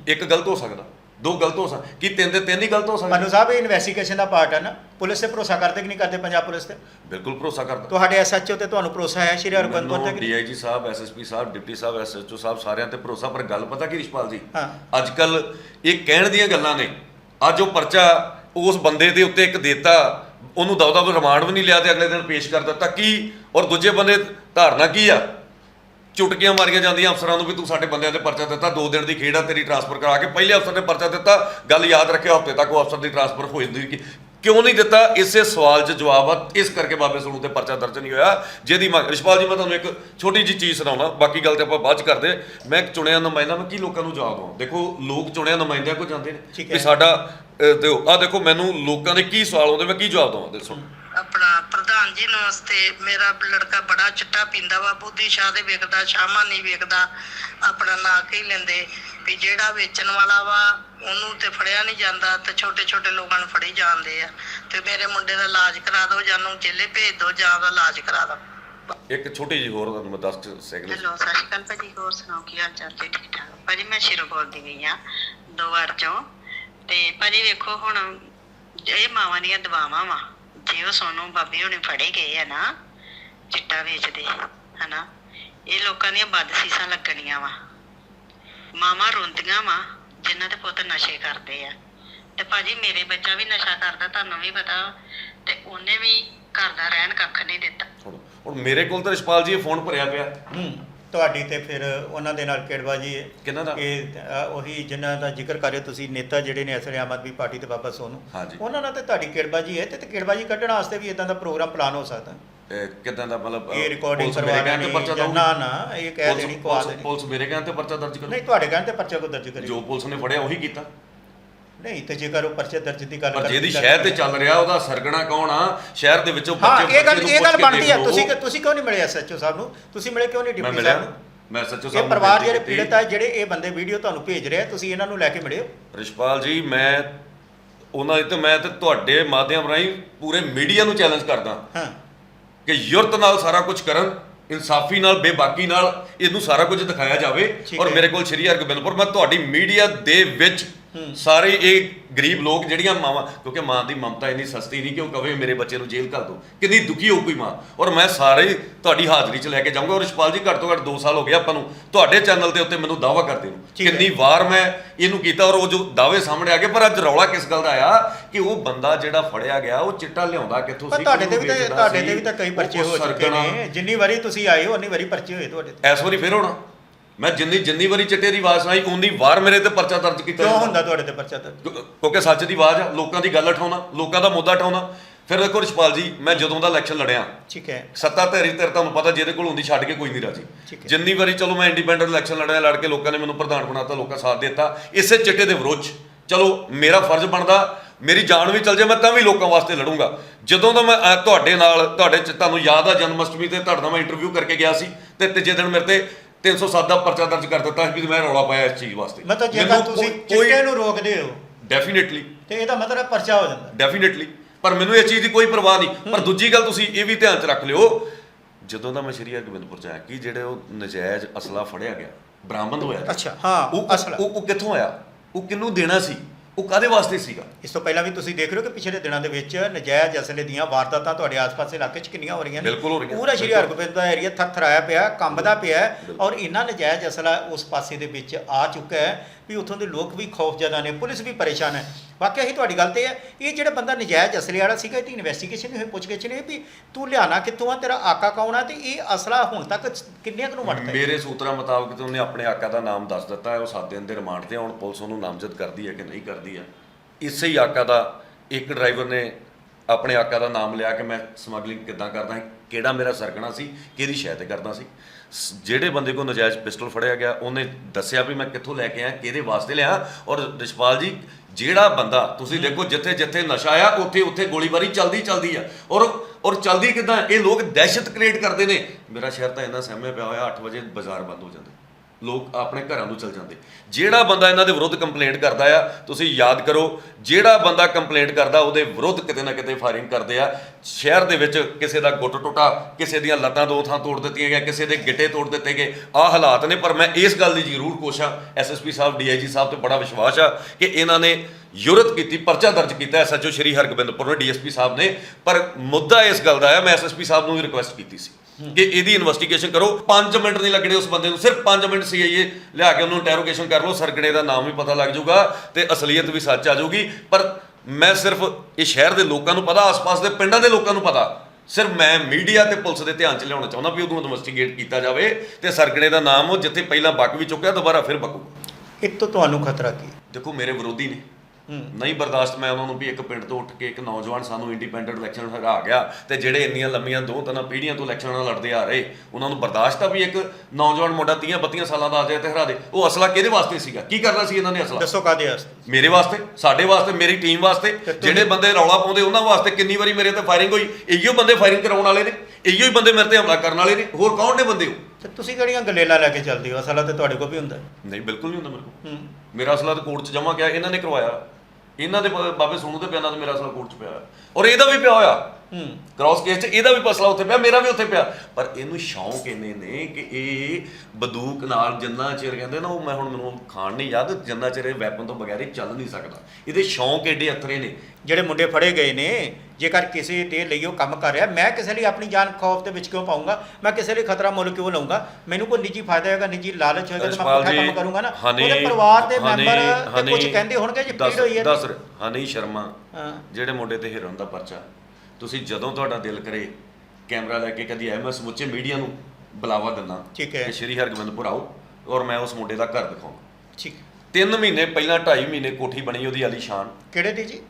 ਇੱਕ ਗਲਤ ਹੋ ਸਕਦਾ। ਦੋ ਗਲਤ ਹੋ ਸਕਦਾ ਕੀ ਤਿੰਨ ਦੇ ਤਿੰਨ ਹੀ ਗਲਤ ਹੋ ਸਕਦੇ? ਮਨੂ ਸਾਹਿਬ ਇਹ ਇਨਵੈਸਟੀਗੇਸ਼ਨ ਦਾ ਪਾਰਟ ਹੈ ਨਾ। ਪੁਲਿਸ ਤੇ ਭਰੋਸਾ ਕਰਦੇ ਕਿ ਨਹੀਂ ਕਰਦੇ ਪੰਜਾਬ ਪੁਲਿਸ ਤੇ? ਬਿਲਕੁਲ ਭਰੋਸਾ ਕਰਦਾ। ਤੁਹਾਡੇ ਐਸਐਚਓ ਤੇ ਤੁਹਾਨੂੰ ਭਰੋਸਾ ਹੈ ਸ਼੍ਰੀ ਹਰਗੋਬਿੰਦਪੁਰ ਤੇ ਕਿ ਨਹੀਂ? DIG sahib SSP sahib deputy sahib SHO sahib ਸਾਰਿਆਂ ਤੇ ਭਰੋਸਾ ਪਰ ਗੱਲ ਪਤਾ ਕੀ ਰਿਸ਼ਪਾਲ ਜੀ? ਹਾਂ। ਅੱਜ ਕੱਲ ਇਹ ਕਹਿਣ ਦੀਆਂ ਗੱਲਾਂ ਨੇ। ਅੱਜ ਉਹ ਪਰਚਾ ਉਸ ਬੰਦੇ ਦੇ ਉੱਤੇ ਇੱਕ ਦੇਤਾ। ਉਹਨੂੰ ਦਵਦਾ ਰਿਮਾਂਡ ਵੀ ਨਹੀਂ ਲਿਆ ਤੇ ਅਗਲੇ ਦਿਨ ਪੇਸ਼ ਕਰ ਦਿੱਤਾ। ਕੀ? ਔਰ ਦੂਜੇ ਬੰਦੇ ਧਾਰਨਾ ਕੀ ਆ? ਚੁਟਕੀਆਂ ਮਾਰੀਆਂ ਜਾਂਦੀਆਂ ਅਫਸਰਾਂ ਨੂੰ ਵੀ ਤੂੰ ਸਾਡੇ ਬੰਦਿਆਂ ਤੇ ਪਰਚਾ ਦਿੱਤਾ ਦੋ ਦਿਨ ਦੀ ਖੇਡ ਆ ਤੇਰੀ ਟਰਾਂਸਫਰ ਕਰਾ ਕੇ ਪਹਿਲੇ ਅਫਸਰ ਨੇ ਪਰਚਾ ਦਿੱਤਾ। ਗੱਲ ਯਾਦ ਰੱਖਿਓ ਹਫ਼ਤੇ ਤੱਕ ਉਹ ਅਫਸਰ ਦੀ ਟਰਾਂਸਫਰ ਹੋ ਜਾਂਦੀ ਸੀ ਕਿਉਂ ਨਹੀਂ ਦਿੱਤਾ? ਇਸੇ ਸਵਾਲ 'ਚ ਜਵਾਬ ਆ ਇਸ ਕਰਕੇ ਬਾਬੇ ਸੋਨੂੰ ਤੇ ਪਰਚਾ ਦਰਜ ਨਹੀਂ ਹੋਇਆ। ਜਿਹਦੀ ਮੰਗ ਰਿਸ਼ਪਾਲ ਜੀ ਮੈਂ ਤੁਹਾਨੂੰ ਇੱਕ ਛੋਟੀ ਜਿਹੀ ਚੀਜ਼ ਸੁਣਾਉਣਾ ਬਾਕੀ ਗੱਲ ਤੇ ਆਪਾਂ ਬਾਅਦ 'ਚ ਕਰਦੇ ਮੈਂ ਇੱਕ ਚੁਣਿਆ ਨੁਮਾਇੰਦਾ ਮੈਂ ਕੀ ਲੋਕਾਂ ਨੂੰ ਜਵਾਬ ਦਵਾਂ ਦੇਖੋ ਲੋਕ ਚੁਣਿਆ ਨੁਮਾਇੰਦਿਆਂ ਕੋ ਜਾਂਦੇ ਨੇ ਕਿ। ਸਾਡਾ ਦਿਓ ਆ ਦੇਖੋ ਮੈਨੂੰ ਲੋਕਾਂ ਦੇ ਕੀ ਸਵਾਲ ਆਉਂਦੇ ਮੈਂ ਕੀ ਜਵਾਬ ਦਵਾਂ? ਦੱਸੋ ਆਪਣਾ ਪ੍ਰਧਾਨ ਜੀ ਨਮਸਤੇ। ਮੇਰਾ ਲੜਕਾ ਬੜਾ ਚਿੱਟਾ ਪੀਂਦਾ ਵਾ ਬੁੱਧੀ ਸ਼ਾਹ ਦੇ ਵੇਖਦਾ ਸ਼ਾਮਾ ਨਹੀਂ ਵੇਖਦਾ ਆਪਣਾ ਨਾਂ ਕਹੀ ਲੈਂਦੇ? ਵੀ ਜਿਹੜਾ ਵੇਚਣ ਵਾਲਾ ਵਾ ਉਹਨੂੰ ਤੇ ਫੜਿਆ ਨਹੀਂ ਜਾਂਦਾ ਤੇ ਛੋਟੇ ਛੋਟੇ ਲੋਕਾਂ ਨੂੰ ਫੜੀ ਜਾਂਦੇ ਆ। ਤੇ ਮੇਰੇ ਮੁੰਡੇ ਦਾ ਇਲਾਜ ਕਰਾ ਦਿਓ ਜਾਂ ਨੂੰ ਜੇਲੇ ਭੇਜ ਦਿਓ ਜਾਂ ਉਹਦਾ ਇਲਾਜ ਕਰਾ ਦਿਓ। ਇੱਕ ਛੋਟੀ ਜਿਹੀ ਹੋਰ ਤੁਹਾਨੂੰ ਮੈਂ 10 ਸੈਕਿੰਡ ਹੈਲੋ ਸਤਿ ਸ਼੍ਰੀ ਅਕਾਲ ਭਾਜੀ ਹੋਰ ਸੁਣਾਓ ਕੀ ਹਾਲ ਚਾਲ ਜੀ? ਠੀਕ ਠਾਕ? ਭਾਜੀ ਮੈਂ ਸ਼ਿਰੋ ਬੋਲਦੀ ਪਈ ਆ ਦੋ ਵਾਰ ਚੋਂ। ਤੇ ਭਾਜੀ ਵੇਖੋ ਹੁਣ ਇਹ ਮਾਵਾਂ ਦੀਆਂ ਦਵਾਵਾਂ ਵਾ। ਜੇ ਉਹ ਸੋਨੂੰ ਬਾਬੇ ਹੁਣੇ ਫੜੇ ਗਏ ਆ ਨਾ ਚਿੱਟਾ ਵੇਚਦੇ ਹਨਾ? ਇਹ ਲੋਕਾਂ ਦੀਆਂ ਬਦ ਸੀਸਾਂ ਲੱਗਣੀਆਂ ਵਾ। ਮਾਵਾਂ ਰੋਂਦੀਆਂ ਵਾ ਜਿਨ੍ਹਾਂ ਦੇ ਪੁੱਤ ਨਸ਼ੇ ਕਰਦੇ ਆ। ਤੇ ਭਾਜੀ ਮੇਰੇ ਬੱਚਾ ਵੀ ਨਸ਼ਾ ਕਰਦਾ ਤੁਹਾਨੂੰ ਵੀ ਪਤਾ ਵਾ, ਤੇ ਉਹਨੇ ਵੀ ਘਰ ਦਾ ਰਹਿਣ ਕੱਖ ਨਹੀਂ ਦਿੱਤਾ। ਹੁਣ ਹੁਣ ਮੇਰੇ ਕੋਲ ਤਾਂ ਰਿਸ਼ਪਾਲ ਜੀ ਇਹ ਫੋਨ ਭਰਿਆ ਪਿਆ। ਹੂੰ। ਤੁਹਾਡੀ ਤੇ ਫਿਰ ਉਹਨਾਂ ਦੇ ਨਾਲ ਕਿਹੜਬਾਜੀ ਹੈ? ਕਿਹਨਾਂ ਦਾ? ਇਹ ਅ, ਉਹੀ ਜਿਨ੍ਹਾਂ ਦਾ ਜ਼ਿਕਰ ਕਰ ਰਹੇ ਹੋ ਤੁਸੀਂ ਨੇਤਾ ਜਿਹੜੇ ਨੇ ਅਸਲ ਆਮ ਆਦਮੀ ਪਾਰਟੀ ਤੇ ਬਾਬਾ ਸੋਨੂ। ਹਾਂਜੀ। ਉਹਨਾਂ ਨਾਲ ਤੇ ਤੁਹਾਡੀ ਕਿਹੜਬਾਜੀ ਹੈ? ਤੇ ਤੇ ਕੱਢਣ ਵਾਸਤੇ ਵੀ ਇਦਾਂ ਦਾ ਪ੍ਰੋਗਰਾਮ ਪਲਾਨ ਹੋ ਸਕਦਾ? ਇਹ ਕਿੱਦਾਂ ਦਾ ਮਤਲਬ ਇਹ ਰਿਕਾਰਡਿੰਗ ਪੁਲਿਸ ਮੇਰੇ ਕਰਵਾ ਕਹਿਣ ਤੇ ਪਰਚਾ ਦੇਣੀ ਦਊਗੀ? ਨਾ ਨਾ ਇਹ ਕਹਿ ਪੁਲਿਸ- ਦੇਣੀ ਕਵਾ ਪੁਲਿਸ- ਦੇਣੀ। ਪੁਲਿਸ ਮੇਰੇ ਕਹਿਣ ਤੇ ਪਰਚਾ ਦਰਜ ਕਰੂ? ਨਹੀਂ ਤੁਹਾਡੇ ਕਹਿਣ ਤੇ ਪਰਚਾ ਕੋ ਦਰਜ ਕਰੇ। ਜੋ ਪੁਲਿਸ ਨੇ ਫੜਿਆ ਉਹੀ ਕੀਤਾ? ਨਹੀਂ ਤੇ ਜੇਕਰ ਉਹ ਪਰਚੇ ਦਰਜ ਦੀ ਗੱਲ ਪਰ ਜਿਹਦੀ ਸ਼ਹਿਰ ਤੇ ਚੱਲ ਰਿਹਾ ਉਹਦਾ ਸਰਗਣਾ ਕੌਣ ਆ? ਸ਼ਹਿਰ ਦੇ ਵਿੱਚੋਂ ਬੱਚੇ ਇਹ ਗੱਲ ਇਹ ਗੱਲ ਬਣਦੀ ਆ। ਤੁਸੀਂ। ਤੁਸੀਂ ਕਿਉਂ ਨਹੀਂ ਮਿਲੇ ਐਸਐਚਓ ਸਾਹਿਬ ਨੂੰ? ਤੁਸੀਂ ਮਿਲੇ ਕਿਉਂ ਨਹੀਂ ਡਿਪਟੀ ਸਾਹਿਬ ਨੂੰ? ਮੈਂ ਸੱਚੋ ਇਹ ਸਾਹਿਬ ਪਰਿਵਾਰ ਜਿਹੜੇ ਪੀੜਤ ਆ ਜਿਹੜੇ ਇਹ ਬੰਦੇ ਵੀਡੀਓ ਤੁਹਾਨੂੰ ਭੇਜ ਰਹੇ ਤੁਸੀਂ ਇਹਨਾਂ ਨੂੰ ਲੈ ਕੇ ਮਿਲਿਓ ਰਿਸ਼ਪਾਲ ਜੀ ਮੈਂ ਉਹਨਾਂ ਦੀ ਤੇ ਮੈਂ ਤੇ ਤੁਹਾਡੇ ਮਾਧਿਅਮ ਰਾਹੀਂ ਪੂਰੇ ਮੀਡੀਆ ਨੂੰ ਚੈਲੰਜ ਕਰਦਾ। ਹਾਂ। ਕਿ ਯੁਰਤ ਨਾਲ ਸਾਰਾ ਕੁਝ ਕਰਨ ਇਨਸਾਫੀ ਨਾਲ ਬੇਬਾਕੀ ਨਾਲ ਇਹਨੂੰ ਸਾਰਾ ਕੁਝ ਦਿਖਾਇਆ ਜਾਵੇ ਔਰ। ਮੇਰੇ ਕੋਲ ਸ਼੍ਰੀ ਹਰਗੋਬਿੰਦਪੁਰ ਮੈਂ ਤੁਹਾਡੀ ਮੀਡੀਆ ਦੇ ਵਿੱਚ ਸਾਰੇ ਇਹ ਗਰੀਬ ਲੋਕ ਜਿਹੜੀਆਂ ਮਾਵਾਂ ਕਿਉਂਕਿ ਮਾਂ ਦੀ ਮਮਤਾ ਇੰਨੀ ਸਸਤੀ ਨਹੀਂ ਕਿ ਉਹ ਕਵੇ ਮੇਰੇ ਬੱਚੇ ਨੂੰ ਜੇਲ੍ਹ ਕਰ ਦਿਓ? ਕਿੰਨੀ ਦੁਖੀ ਹੋਊ ਕੋਈ ਮਾਂ। ਔਰ ਮੈਂ ਸਾਰੇ ਤੁਹਾਡੀ ਹਾਜ਼ਰੀ 'ਚ ਲੈ ਕੇ ਜਾਊਂਗਾ ਔਰ ਰਿਸ਼ਪਾਲ ਜੀ ਘੱਟ ਤੋਂ ਘੱਟ 2 ਸਾਲ ਹੋ ਗਏ ਆਪਾਂ ਨੂੰ। ਤੁਹਾਡੇ ਚੈਨਲ ਦੇ ਉੱਤੇ ਮੈਨੂੰ ਦਾਵਾ ਕਰਦੇ ਨੂੰ। ਕਿੰਨੀ ਵਾਰ ਮੈਂ ਇਹਨੂੰ ਕੀਤਾ ਔਰ ਉਹ ਜੋ ਦਾਅਵੇ ਸਾਹਮਣੇ ਆ ਗਏ ਪਰ ਅੱਜ ਰੌਲਾ ਕਿਸ ਗੱਲ ਦਾ ਆਇਆ ਕਿ ਉਹ ਬੰਦਾ ਜਿਹੜਾ ਫੜਿਆ ਗਿਆ ਉਹ ਚਿੱਟਾ ਲਿਆਉਂਦਾ ਕਿੱਥੋਂ ਸੀ ਤੁਹਾਡੇ ਤੇ ਵੀ ਤੁਹਾਡੇ ਤੇ ਵੀ ਤਾਂ ਕਈ ਪਰਚੇ ਹੋ ਚੁੱਕੇ। ਨੇ। ਜਿੰਨੀ ਵਾਰੀ ਤੁਸੀਂ ਆਏ ਹੋ ਉਨੀ ਵਾਰੀ ਪਰਚੇ ਹੋਏ ਤੁਹਾਡੇ ਤੇ। ਇਸ ਵਾਰੀ ਫੇਰ ਹੋਣਾ। ਮੈਂ ਜਿੰਨੀ ਜਿੰਨੀ ਵਾਰੀ ਚਿੱਟੇ ਦੀ ਆਵਾਜ਼ ਸੁਣਾਈ ਉਨੀ ਵਾਰ ਮੇਰੇ ਤੇ ਪਰਚਾ ਦਰਜ ਕੀਤਾ ਕਿਉਂ। ਹੁੰਦਾ ਤੁਹਾਡੇ ਤੇ ਪਰਚਾ ਦਰਜ? ਕਿਉਂ- ਕਿਉਂਕਿ ਸੱਚ ਦੀ ਆਵਾਜ਼ ਆ ਲੋਕਾਂ ਦੀ ਗੱਲ ਉਠਾਉਣਾ ਲੋਕਾਂ ਦਾ ਮੁੱਦਾ ਉਠਾਉਣਾ। ਫਿਰ ਦੇਖੋ ਰਿਸ਼ਪਾਲ ਜੀ ਮੈਂ ਜਦੋਂ ਦਾ ਇਲੈਕਸ਼ਨ ਲੜਿਆ ਠੀਕ ਹੈ। ਸੱਤਾ ਧੈਰੀ ਤੇ ਤੁਹਾਨੂੰ ਪਤਾ ਜਿਹਦੇ ਕੋਲ ਹੁੰਦੀ ਛੱਡ ਕੇ ਕੋਈ ਨਹੀਂ ਰਾਜੀ। ਠੀਕ ਹੈ। ਜਿੰਨੀ ਵਾਰੀ ਚਲੋ ਮੈਂ ਇੰਡੀਪੈਂਡੈਂਟ ਇਲੈਕਸ਼ਨ ਲੜਿਆ ਲੜ ਕੇ ਲੋਕਾਂ ਨੇ ਮੈਨੂੰ ਪ੍ਰਧਾਨ ਬਣਾਤਾ ਲੋਕਾਂ ਸਾਥ ਦਿੱਤਾ ਇਸੇ ਚਿੱਟੇ ਦੇ ਵਿਰੋਧ 'ਚ। ਚਲੋ ਮੇਰਾ ਫਰਜ਼ ਬਣਦਾ ਮੇਰੀ ਜਾਨ ਵੀ ਚਲ ਜਾਏ ਮੈਂ ਤਾਂ ਵੀ ਲੋਕਾਂ ਵਾਸਤੇ ਲੜੂੰਗਾ। ਜਦੋਂ ਦਾ ਮੈਂ ਅਹ, ਤੁਹਾਡੇ ਨਾਲ ਤੁਹਾਡੇ ਚ ਤੁਹਾਨੂੰ ਯਾਦ ਆ ਜਨਮ ਅਸ਼ਟਮੀ ਤੇ ਤੁਹਾਡੇ ਨਾਲ ਮੈਂ ਇੰਟਰਵਿਊ ਕਰਕੇ ਗਿਆ ਸੀ ਤੇ ਤੀਜੇ ਦਿਨ ਮੇਰੇ ਤੇ 307 ਦਾ ਪਰਚਾ ਦਰਜ ਕਰ ਦਿੱਤਾ ਸੀ ਵੀ ਮੈਂ ਰੌਲਾ ਪਾਇਆ ਇਸ ਚੀਜ਼ ਵਾਸਤੇ। ਮਤਲਬ ਜੇਕਰ ਮੈਨੂੰ ਤੁਸੀਂ ਕੋਈ- ਚਿੱਟੇ ਨੂੰ ਰੋਕਦੇ ਹੋ। ਡੈਫੀਨਿਟਲੀ ਤੇ ਇਹਦਾ ਮਤਲਬ ਪਰਚਾ ਹੋ ਜਾਂਦਾ। ਡੈਫੀਨਿਟਲੀ ਪਰ ਮੈਨੂੰ ਇਸ ਚੀਜ਼ ਦੀ ਕੋਈ ਪਰਵਾਹ ਨਹੀਂ। ਪਰ ਦੂਜੀ ਗੱਲ ਤੁਸੀਂ ਇਹ ਵੀ ਧਿਆਨ 'ਚ ਰੱਖ ਲਿਓ ਜਦੋਂ ਦਾ ਮੈਂ ਸ਼੍ਰੀ ਹਰਗੋਬਿੰਦਪੁਰ ਚ ਆਇਆ ਕਿ ਜਿਹੜੇ ਉਹ ਨਜਾਇਜ਼ ਅਸਲਾ ਫੜਿਆ ਗਿਆ ਬਰਾਮਦ ਹੋਇਆ। ਅੱਛਾ, ਹਾਂ, ਉਹ ਅਸਲਾ। ਉਹ ਉਹ ਕਿੱਥੋਂ ਆਇਆ? ਉਹ ਕਿਹਨੂੰ ਦੇਣਾ ਸੀ? ਉਹ ਕਾਦੇ ਵਾਸਤੇ ਸੀਗਾ ਇਸ ਤੋਂ ਪਹਿਲਾਂ ਵੀ ਤੁਸੀਂ ਦੇਖ ਰਹੇ ਹੋ ਕਿ ਪਿਛਲੇ ਦਿਨਾਂ ਦੇ ਵਿੱਚ ਨਜਾਇਜ਼ ਅਸਲੇ ਦੀਆਂ ਵਾਰਦਾਤਾਂ ਤੁਹਾਡੇ ਆਸ-ਪਾਸ ਇਲਾਕੇ 'ਚ ਕਿੰਨੀਆਂ ਹੋ ਰਹੀਆਂ ਨੇ ਬਿਲਕੁਲ ਹੋ ਰਹੀਆਂ। ਪੂਰਾ ਸ਼੍ਰੀ। ਹਰਗੋਬਿੰਦ ਦਾ ਏਰੀਆ ਥਰਥਰਾਇਆ ਪਿਆ ਕੰਬਦਾ ਪਿਆ ਔਰ ਇੰਨਾ ਨਜਾਇਜ਼ ਅਸਲਾ ਉਸ ਪਾਸੇ ਦੇ ਵਿੱਚ ਆ ਚੁੱਕਾ ਹੈ ਵੀ ਉੱਥੋਂ ਦੇ ਲੋਕ ਵੀ ਖੌਫਜ਼ਦਾ ਨੇ ਪੁਲਿਸ ਵੀ ਪਰੇਸ਼ਾਨ ਹੈ ਬਾਕੀ ਹੀ ਤੁਹਾਡੀ ਗੱਲ ਤੇ ਹੈ। ਇਹ ਜਿਹੜਾ ਬੰਦਾ ਨਜਾਇਜ਼ ਅਸਲੇ ਵਾਲਾ ਸੀਗਾ ਇਹਦੀ ਇਨਵੈਸਟੀਗੇਸ਼ਨ ਹੋਈ, ਪੁੱਛਗਿੱਛ ਨੇ ਵੀ ਤੂੰ ਲਿਆਣਾ ਕਿੱਥੋਂ ਆ, ਤੇਰਾ ਆਕਾ ਕੌਣ ਆ ਤੇ ਇਹ ਅਸਲਾ ਹੁਣ ਤੱਕ ਕਿੰਨਿਆਂ ਕੁ ਨੂੰ ਵੜਦਾ ਮੇਰੇ ਸੂਤਰਾਂ ਮੁਤਾਬਕ ਤੇ ਉਹਨੇ ਆਪਣੇ ਆਕਾ ਦਾ ਨਾਮ ਦੱਸ ਦਿੱਤਾ ਹੈ, ਉਹ 7 ਦਿਨ ਦੇ ਰਿਮਾਂਡ ਤੇ ਹੁਣ ਪੁਲਿਸ ਉਹਨੂੰ ਨਾਮਜ਼ਦ ਕਰਦੀ ਹੈ ਕਿ ਨਹੀਂ ਕਰਦੀ ਹੈ। ਇਸੇ ਹੀ ਆਕਾ ਦਾ ਇੱਕ ਡਰਾਈਵਰ ਨੇ ਆਪਣੇ ਆਕਾ ਦਾ ਨਾਮ ਲਿਆ ਕਿ ਮੈਂ ਸਮਗਲਿੰਗ ਕਿੱਦਾਂ ਕਰਦਾ ਕਿਹੜਾ ਮੇਰਾ ਸਰਗਣਾ ਸੀ, ਕਿਹਦੀ ਸ਼ਾਇਦ ਤੇ ਕਰਦਾ ਸੀ, ਜਿਹੜੇ ਬੰਦੇ ਕੋਲ ਨਜਾਇਜ਼ ਪਿਸਟਲ ਫੜਿਆ ਗਿਆ, ਉਹਨੇ ਦੱਸਿਆ ਵੀ ਮੈਂ ਕਿੱਥੋਂ ਲੈ ਕੇ ਆਇਆ, ਕਿਹਦੇ ਵਾਸਤੇ ਲਿਆ, ਔਰ ਰਿਸ਼ਪਾਲ ਜੀ ਜਿਹੜਾ ਬੰਦਾ ਤੁਸੀਂ ਦੇਖੋ ਜਿੱਥੇ ਜਿੱਥੇ ਨਸ਼ਾ ਆ ਉੱਥੇ ਉੱਥੇ ਗੋਲੀਬਾਰੀ ਚੱਲਦੀ ਚੱਲਦੀ ਆ। ਔਰ ਔਰ ਚੱਲਦੀ ਕਿਦਾਂ? ਇਹ ਲੋਕ ਦਹਿਸ਼ਤ ਕ੍ਰੀਏਟ ਕਰਦੇ ਨੇ। ਮੇਰਾ ਸ਼ਹਿਰ ਤਾਂ ਇੰਨਾ ਸਹਿਮਿਆ ਪਿਆ ਹੋਇਆ 8 ਵਜੇ ਬਾਜ਼ਾਰ ਬੰਦ ਹੋ ਜਾਂਦੇ। ਲੋਕ ਆਪਣੇ ਘਰਾਂ ਨੂੰ ਚਲ ਜਾਂਦੇ। ਜਿਹੜਾ ਬੰਦਾ ਇਹਨਾਂ ਦੇ ਵਿਰੁੱਧ ਕੰਪਲੇਂਟ ਕਰਦਾ ਆ, ਤੁਸੀਂ ਯਾਦ ਕਰੋ, ਜਿਹੜਾ ਬੰਦਾ ਕੰਪਲੇਂਟ ਕਰਦਾ, ਉਹਦੇ ਵਿਰੁੱਧ ਕਿਤੇ ਨਾ ਕਿਤੇ ਫਾਇਰਿੰਗ ਕਰਦੇ ਆ। ਸ਼ਹਿਰ ਦੇ ਵਿੱਚ ਕਿਸੇ ਦਾ ਗੁੱਟ ਟੁੱਟਾ, ਕਿਸੇ ਦੀਆਂ ਲੱਤਾਂ ਦੋ ਥਾਂ ਤੋੜ ਦਿੱਤੀਆਂ ਗਈਆਂ, ਕਿਸੇ ਦੇ ਗਿੱਟੇ ਤੋੜ ਦਿੱਤੇ ਗਏ। ਆ ਹਾਲਾਤ ਨੇ, ਪਰ ਮੈਂ ਇਸ ਗੱਲ ਦੀ ਜ਼ਰੂਰ ਕੋਸ਼ਾ ਐਸਐਸਪੀ ਸਾਹਿਬ ਡੀਆਈਜੀ ਸਾਹਿਬ ਤੇ ਬੜਾ ਵਿਸ਼ਵਾਸ ਆ ਕਿ ਇਹਨਾਂ ਨੇ ਯੁਰਤ ਕੀਤੀ, ਪਰਚਾ ਦਰਜ ਕੀਤਾ ਐਸਐਚਓ ਸ਼੍ਰੀ ਹਰਗੋਬਿੰਦਪੁਰ ਨੇ ਡੀਐਸਪੀ ਸਾਹਿਬ ਨੇ। ਪਰ ਮੁੱਦਾ ਇਸ ਗੱਲ ਦਾ ਆ, ਮੈਂ ਐਸਐਸਪੀ ਸਾਹਿਬ ਨੂੰ ਵੀ ਰਿਕੁਐਸਟ ਕੀਤੀ ਸੀ। ਕਿ ਇਹਦੀ ਇਨਵੈਸਟੀਗੇਸ਼ਨ ਕਰੋ। 5 ਮਿੰਟ ਨਹੀਂ ਲੱਗਣੇ ਉਸ ਬੰਦੇ ਨੂੰ। ਸਿਰਫ 5 ਮਿੰਟ ਸੀਆਈਏ ਲਿਆ ਕੇ ਉਹਨੂੰ ਇੰਟਰੋਗੇਸ਼ਨ ਕਰ ਲਓ। ਸਰਗਣੇ ਦਾ ਨਾਮ ਵੀ ਪਤਾ ਲੱਗ ਜਾਊਗਾ ਤੇ ਅਸਲੀਅਤ ਵੀ ਸੱਚ ਆ ਜਾਊਗੀ। ਪਰ ਮੈਂ ਸਿਰਫ ਇਹ ਸ਼ਹਿਰ ਦੇ ਲੋਕਾਂ ਨੂੰ ਪਤਾ ਆਸ-ਪਾਸ ਦੇ ਪਿੰਡਾਂ ਦੇ ਲੋਕਾਂ ਨੂੰ ਪਤਾ। ਸਿਰਫ ਮੈਂ ਮੀਡੀਆ ਤੇ ਪੁਲਿਸ ਦੇ ਧਿਆਨ 'ਚ ਲਿਆਉਣਾ ਚਾਹੁੰਦਾ ਵੀ ਉਹਨੂੰ ਇਨਵੈਸਟੀਗੇਟ ਕੀਤਾ ਜਾਵੇ ਤੇ ਸਰਗਣੇ ਦਾ ਨਾਮ ਉਹ ਜਿੱਥੇ ਪਹਿਲਾਂ ਬਕ ਵੀ ਚੁੱਕਿਆ ਦੁਬਾਰਾ ਫਿਰ ਬਕੂ ਇੱਕ ਤੋਂ ਤੁਹਾਨੂੰ ਖਤਰਾ ਕੀ? ਦੇਖੋ ਮੇਰੇ ਵਿਰੋਧੀ ਨੇ। ਨਹੀਂ ਬਰਦਾਸ਼ਤ ਮੈਂ ਉਹਨਾਂ ਨੂੰ ਵੀ ਇੱਕ ਪਿੰਡ ਤੋਂ ਉੱਠ ਕੇ ਇੱਕ ਨੌਜਵਾਨ ਸਾਨੂੰ ਇੰਡੀਪੈਂਡੈਂਟ ਇਲੈਕਸ਼ਨ ਹਰਾ ਗਿਆ ਤੇ ਜਿਹੜੇ ਇੰਨੀਆਂ ਲੰਮੀਆਂ ਦੋ ਤਿੰਨ ਪੀੜ੍ਹੀਆਂ ਤੋਂ ਇਲੈਕਸ਼ਨਾਂ ਲੜਦੇ ਆ ਰਹੇ ਉਹਨਾਂ ਨੂੰ ਬਰਦਾਸ਼ਤ ਆ ਵੀ ਇੱਕ ਨੌਜਵਾਨ ਮੁੰਡਾ 30 32 ਸਾਲਾਂ ਦਾ ਆ ਜਾਏ ਤੇ ਹਰਾ ਦੇ। ਉਹ ਅਸਲਾ ਕਿਹਦੇ ਵਾਸਤੇ ਸੀਗਾ? ਕੀ ਕਰਨਾ ਸੀ ਇਹਨਾਂ ਨੇ ਅਸਲਾ? ਦੱਸੋ ਕਾਦੇ ਵਾਸਤੇ? ਮੇਰੇ ਵਾਸਤੇ ਸਾਡੇ ਵਾਸਤੇ ਮੇਰੀ ਟੀਮ ਵਾਸਤੇ ਜਿਹੜੇ ਬੰਦੇ ਰੌਲਾ ਪਾਉਂਦੇ ਉਹਨਾਂ ਵਾਸਤੇ ਕਿੰਨੀ ਵਾਰੀ ਮੇਰੇ ਤੇ ਫਾਇਰਿੰਗ ਹੋਈ? ਇਹੀਓ ਬੰਦੇ ਫਾਇਰਿੰਗ ਕਰਾਉਣ ਵਾਲੇ ਨੇ ਇਹੀਓ ਹੀ ਬੰਦੇ ਮੇਰੇ ਤੇ ਹਮਲਾ ਕਰਨ ਵਾਲੇ ਨੇ ਹੋਰ ਕੌਣ ਨੇ ਬੰਦੇ ਉਹ? ਤੇ ਤੁਸੀਂ ਕਿਹੜੀਆਂ ਗਲੇਲਾ ਲੈ ਕੇ ਚੱਲਦੇ ਹੋ? ਅਸਲਾ ਤੇ ਤੁਹਾਡੇ ਕੋਲ ਵੀ ਹੁੰਦਾ। ਨਹੀਂ ਬਿਲਕੁਲ ਨਹੀਂ ਹੁੰਦਾ ਮੇਰੇ ਕੋਲ। ਹੂੰ। ਮੇਰਾ ਅਸਲਾ ਤਾਂ ਕੋਰਟ 'ਚ ਜਮ੍ਹਾਂ ਗਿਆ ਇਹਨਾਂ ਨੇ ਕਰਵਾਇਆ। ਇਹਨਾਂ ਦੇ ਬ- ਬਾਬੇ ਸੋਨੂ ਦੇ ਬਿਆਨਾਂ ਤੇ ਮੇਰਾ ਅਸਲਾ ਕੋਰਟ 'ਚ ਪਿਆ। ਹੋਇਆ। ਔਰ ਇਹਦਾ ਵੀ ਪਿਆ ਹੋਇਆ। ਕ੍ਰਾਸ ਕੇਸ 'ਚ ਇਹਦਾ ਵੀ ਮਸਲਾ ਉੱਥੇ ਪਿਆ ਮੇਰਾ ਵੀ ਉੱਥੇ ਪਿਆ। ਪਰ ਇਹਨੂੰ ਸ਼ੌਂਕ ਇਹਨੇ ਨੇ ਕਿ ਇਹ ਬੰਦੂਕ ਨਾਲ ਜਿੰਨਾ ਚਿਰ ਕਹਿੰਦੇ ਨਾ ਉਹ ਮੈਂ ਹੁਣ ਮੈਨੂੰ ਖਾਣ ਨਹੀਂ ਯਾਦ ਜਿੰਨਾ ਚਿਰ ਇਹ ਵੈਪਨ ਤੋਂ ਬਗੈਰ ਇਹ ਚੱਲ ਨਹੀਂ ਸਕਦਾ। ਇਹਦੇ ਸ਼ੌਂਕ ਏਡੇ ਅਥਰੇ ਨੇ। ਜਿਹੜੇ ਮੁੰਡੇ ਫੜੇ ਗਏ ਨੇ ਜੇਕਰ ਕਿਸੇ ਦੇ ਲਈ ਉਹ ਕੰਮ ਕਰ ਰਿਹਾ ਮੈਂ ਕਿਸੇ ਲਈ ਆਪਣੀ ਜਾਨ ਖੌਫ ਦੇ ਵਿੱਚ ਕਿਉਂ ਪਾਉਂਗਾ? ਮੈਂ ਕਿਸੇ ਲਈ ਖਤਰਾ ਮੁੱਲ ਕਿਉਂ ਲਵਾਂਗਾ ਮੈਨੂੰ ਕੋਈ ਨਿੱਜੀ ਫਾਇਦਾ ਹੋਏਗਾ ਨਿੱਜੀ ਲਾਲਚ ਹੋਏਗਾ ਤਾਂ ਮੈਂ ਪੁੱਠਾ ਕੰਮ ਕਰੂੰਗਾ ਨਾ। ਉਹਦੇ ਪਰਿਵਾਰ ਦੇ ਮੈਂਬਰ ਤੇ ਕੁਝ ਕਹਿੰਦੇ ਹੋਣਗੇ ਜੀ ਪੀੜ ਹੋਈ ਹੈ। ਦੱਸ ਹਨੀ ਸ਼ਰਮਾ ਜਿਹੜੇ ਮੁੰਡੇ ਤੇ ਹਿਰਨ ਦਾ ਪਰਚਾ ਤੁਸੀਂ ਜਦੋਂ ਤੁਹਾਡਾ ਦਿਲ ਕਰੇ ਕੈਮਰਾ ਲੈ ਕੇ ਕਦੀ ਆਏ ਮੈਂ ਸਮੁੱਚੇ ਮੀਡੀਆ ਨੂੰ ਬੁਲਾਵਾ ਦਿੰਦਾ ਠੀਕ ਹੈ। ਕਿ ਸ਼੍ਰੀ ਹਰਗੋਬਿੰਦਪੁਰ ਆਓ ਔਰ ਮੈਂ ਉਸ ਮੁੰਡੇ ਦਾ ਘਰ ਦਿਖਾਉਂਗਾ ਠੀਕ। ਤਿੰਨ ਮਹੀਨੇ ਪਹਿਲਾਂ 2.5 ਮਹੀਨੇ ਕੋਠੀ ਬਣੀ ਉਹਦੀ ਆਲੀਸ਼ਾਨ ਕਿਹੜੇ ਦੀ ਜੀ?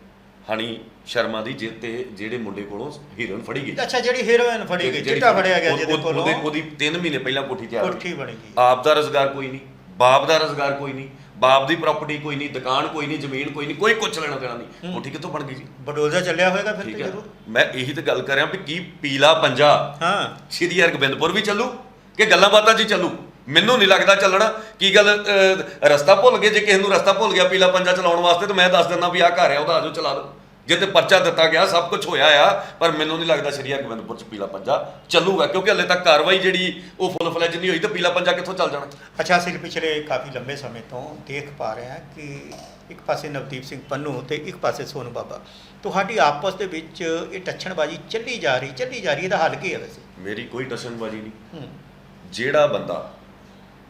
ਹਣੀ ਸ਼ਰਮਾ ਦੀ ਜਿੱਤ ਜਿਹੜੇ ਮੁੰਡੇ ਕੋਲੋਂ ਹੀਰੋਇਨ ਫੜੀ ਗਈ। ਅੱਛਾ ਜਿਹੜੀ ਹੀਰੋਇਨ ਫੜੀ ਗਈ ਚਿੱਟਾ ਫੜਿਆ ਗਿਆ ਜਿਹਦੇ ਕੋਲੋਂ। ਉਹਦੇ- 3 ਮਹੀਨੇ ਪਹਿਲਾਂ ਕੋਠੀ ਤਿਆਰ। ਕੋਠੀ ਬਣੀ ਗਈ। ਆਪ ਦਾ ਰੋਜ਼ਗਾਰ ਕੋਈ ਨਹੀਂ ਬਾਪ ਦਾ ਰੋਜ਼ਗਾਰ ਕੋਈ ਨਹੀਂ ਬਾਪ ਦੀ ਪ੍ਰਾਪਰਟੀ ਕੋਈ ਨਹੀਂ ਦੁਕਾਨ ਕੋਈ ਨਹੀਂ ਜ਼ਮੀਨ ਕੋਈ ਨਹੀਂ ਕੋਈ ਕੁਛ ਲੈਣਾ ਦੇਣਾ ਨਹੀਂ। ਕੋਠੀ ਕਿੱਥੋਂ ਬਣ ਗਈ ਜੀ। ਬਡੋਜ਼ਾ ਚੱਲਿਆ ਹੋਏਗਾ ਫਿਰ ਤੇ ਜ਼ਰੂਰ। ਮੈਂ ਇਹੀ ਤਾਂ ਗੱਲ ਕਰ ਰਿਹਾ ਵੀ ਕੀ ਪੀਲਾ ਪੰਜਾ ਹਾਂ। ਸ਼੍ਰੀ ਹਰਗੋਬਿੰਦਪੁਰ ਵੀ ਚੱਲੂ ਕਿ ਗੱਲਾਂ ਬਾਤਾਂ 'ਚ ਹੀ ਚੱਲੂ? ਮੈਨੂੰ ਨਹੀਂ ਲੱਗਦਾ ਚੱਲਣਾ। ਕੀ ਗੱਲ ਅਹ, ਰਸਤਾ ਭੁੱਲ ਗਏ? ਜੇ ਕਿਸੇ ਨੂੰ ਰਸਤਾ ਭੁੱਲ ਗਿਆ ਪੀਲਾ ਪੰਜਾ ਚਲਾਉਣ ਵਾਸਤੇ ਤਾਂ ਮੈਂ ਦੱਸ ਦਿੰਦਾ ਵੀ ਆਹ ਘਰ ਆ ਉਹਦਾ ਆਜੋ ਚਲਾ ਦਿਓ ਜੇ ਤੇ ਪਰਚਾ ਦਿੱਤਾ ਗਿਆ ਸਭ ਕੁਝ ਹੋਇਆ ਆ ਪਰ ਮੈਨੂੰ ਨਹੀਂ ਲੱਗਦਾ ਸ਼੍ਰੀ ਹਰਗੋਬਿੰਦਪੁਰ 'ਚ ਪੀਲਾ ਪੰਜਾ ਚੱਲੂਗਾ ਕਿਉਂਕਿ ਹਲੇ ਤੱਕ ਕਾਰਵਾਈ ਜਿਹੜੀ ਉਹ ਫੁੱਲ ਫਲੈਜ ਨਹੀਂ ਹੋਈ ਤਾਂ ਪੀਲਾ ਪੰਜਾ ਕਿੱਥੋਂ ਚੱਲ ਜਾਣਾ? ਅੱਛਾ ਅਸੀਂ ਪਿਛਲੇ ਕਾਫੀ ਲੰਬੇ ਸਮੇਂ ਤੋਂ ਦੇਖ ਪਾ ਰਹੇ ਹਾਂ ਕਿ ਇੱਕ ਪਾਸੇ ਨਵਦੀਪ ਸਿੰਘ ਪੰਨੂ ਤੇ ਇੱਕ ਪਾਸੇ ਸੋਨੂ ਬਾਬਾ। ਤੁਹਾਡੀ ਆਪਸ ਦੇ ਵਿੱਚ ਇਹ ਟੱਛਣਬਾਜੀ ਚੱਲੀ ਜਾ ਰਹੀ ਚੱਲੀ ਜਾ ਰਹੀ ਇਹਦਾ ਹੱਲ ਕੀ ਹੈ ਵੈਸੇ? ਮੇਰੀ ਕੋਈ ਟਸ਼ਨਬਾਜੀ ਨਹੀਂ। ਜਿਹੜਾ ਬੰਦਾ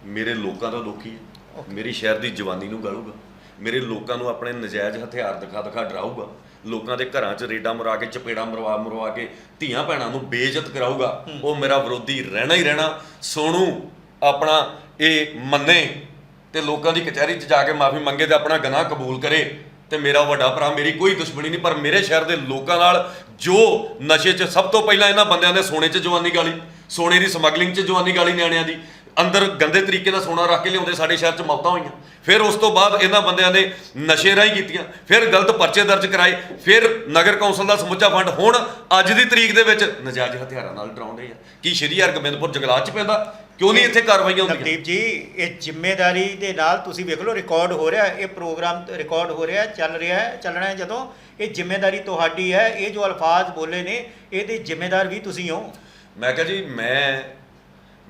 ਮੇਰੇ ਲੋਕਾਂ ਦਾ ਦੁਖੀ ਹੈ. ਮੇਰੀ ਸ਼ਹਿਰ ਦੀ ਜਵਾਨੀ ਨੂੰ ਗਲੂਗਾ। ਮੇਰੇ ਲੋਕਾਂ ਨੂੰ ਆਪਣੇ ਨਜਾਇਜ਼ ਹਥਿਆਰ ਦਿਖਾ ਦਿਖਾ ਡਰਾਊਗਾ। ਲੋਕਾਂ ਦੇ ਘਰਾਂ 'ਚ ਰੇਡਾਂ ਮਰਵਾ ਕੇ ਚਪੇੜਾਂ ਮਰਵਾ ਮਰਵਾ ਕੇ ਧੀਆਂ ਭੈਣਾਂ ਨੂੰ ਬੇਇੱਜ਼ਤ ਕਰਾਊਗਾ। ਉਹ ਮੇਰਾ ਵਿਰੋਧੀ ਰਹਿਣਾ ਹੀ ਰਹਿਣਾ। ਸੋਣੂ ਆਪਣਾ ਇਹ ਮੰਨੇ ਤੇ ਲੋਕਾਂ ਦੀ ਕਚਹਿਰੀ 'ਚ ਜਾ ਕੇ ਮਾਫੀ ਮੰਗੇ ਤੇ ਆਪਣਾ ਗੁਨਾਹ ਕਬੂਲ ਕਰੇ ਤੇ ਮੇਰਾ ਵੱਡਾ ਭਰਾ ਮੇਰੀ ਕੋਈ ਦੁਸ਼ਮਣੀ ਨਹੀਂ ਪਰ ਮੇਰੇ ਸ਼ਹਿਰ ਦੇ ਲੋਕਾਂ ਨਾਲ ਜੋ ਨਸ਼ੇ 'ਚ ਸਭ ਤੋਂ ਪਹਿਲਾਂ ਇਹਨਾਂ ਬੰਦਿਆਂ ਨੇ ਸੋਨੇ 'ਚ ਜਵਾਨੀ ਗਾਲੀ ਸੋਨੇ ਦੀ ਸਮਗਲਿੰਗ 'ਚ ਜਵਾਨੀ ਗਾਲੀ ਨਿਆਣਿਆਂ ਦੀ ਅੰਦਰ ਗੰਦੇ ਤਰੀਕੇ ਨਾਲ ਸੋਨਾ ਰੱਖ ਕੇ ਲਿਆਉਂਦੇ ਸਾਡੇ ਸ਼ਹਿਰ 'ਚ ਮੌਤਾਂ ਹੋਈਆਂ। ਫਿਰ ਉਸ ਤੋਂ ਬਾਅਦ ਇਹਨਾਂ ਬੰਦਿਆਂ ਨੇ ਨਸ਼ੇ ਰਾਹੀਂ ਕੀਤੀਆਂ ਫਿਰ ਗਲਤ ਪਰਚੇ ਦਰਜ ਕਰਾਏ ਫਿਰ ਨਗਰ ਕੌਂਸਲ ਦਾ ਸਮੁੱਚਾ ਫੰਡ। ਹੁਣ ਅੱਜ ਦੀ ਤਰੀਕ ਦੇ ਵਿੱਚ ਨਜਾਇਜ਼ ਹਥਿਆਰਾਂ ਨਾਲ ਡਰਾਉਂਦੇ ਆ। ਕੀ ਸ਼੍ਰੀ ਹਰਗੋਬਿੰਦਪੁਰ ਜੰਗਲਾਤ 'ਚ ਪੈਂਦਾ? ਕਿਉਂ ਨਹੀਂ ਇੱਥੇ ਕਾਰਵਾਈਆਂ ਹੁੰਦੀਆਂ? ਨਵਦੀਪ ਜੀ ਇਹ ਜ਼ਿੰਮੇਵਾਰੀ ਦੇ ਨਾਲ ਤੁਸੀਂ ਵੇਖ ਲਓ ਰਿਕਾਰਡ ਹੋ ਰਿਹਾ ਇਹ ਪ੍ਰੋਗਰਾਮ ਰਿਕਾਰਡ ਹੋ ਰਿਹਾ ਚੱਲ ਰਿਹਾ ਹੈ ਚੱਲਣਾ ਹੈ ਜਦੋਂ। ਇਹ ਜ਼ਿੰਮੇਵਾਰੀ ਤੁਹਾਡੀ ਹੈ ਇਹ ਜੋ ਅਲਫਾਜ਼ ਬੋਲੇ ਨੇ ਇਹਦੇ ਜ਼ਿੰਮੇਦਾਰ ਵੀ ਤੁਸੀਂ ਹੋ। ਮੈਂ ਕਿਹਾ ਜੀ ਮੈਂ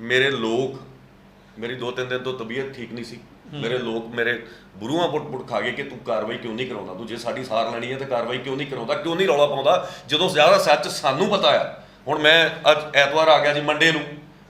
ਮੇਰੇ ਲੋਕ ਮੇਰੀ ਦੋ ਤਿੰਨ ਦਿਨ ਤੋਂ ਤਬੀਅਤ ਠੀਕ ਨਹੀਂ ਸੀ। ਮੇਰੇ ਲੋਕ ਮੇਰੇ ਬੁਰੂਆਂ ਪੁੱਟ ਪੁੱਟ ਖਾ ਗਏ ਕਿ ਤੂੰ ਕਾਰਵਾਈ ਕਿਉਂ ਨਹੀਂ ਕਰਾਉਂਦਾ? ਤੂੰ ਜੇ ਸਾਡੀ ਸਾਰ ਲੈਣੀ ਹੈ ਤੇ ਕਾਰਵਾਈ ਕਿਉਂ ਨਹੀਂ ਕਰਾਉਂਦਾ? ਕਿਉਂ ਨਹੀਂ ਰੌਲਾ ਪਾਉਂਦਾ? ਜਦੋਂ ਜ਼ਿਆਦਾ ਸੱਚ ਸਾਨੂੰ ਪਤਾ ਆ। ਹੁਣ ਮੈਂ ਅੱਜ ਐਤਵਾਰ ਆ ਗਿਆ ਜੀ ਮੰਡੇ ਨੂੰ।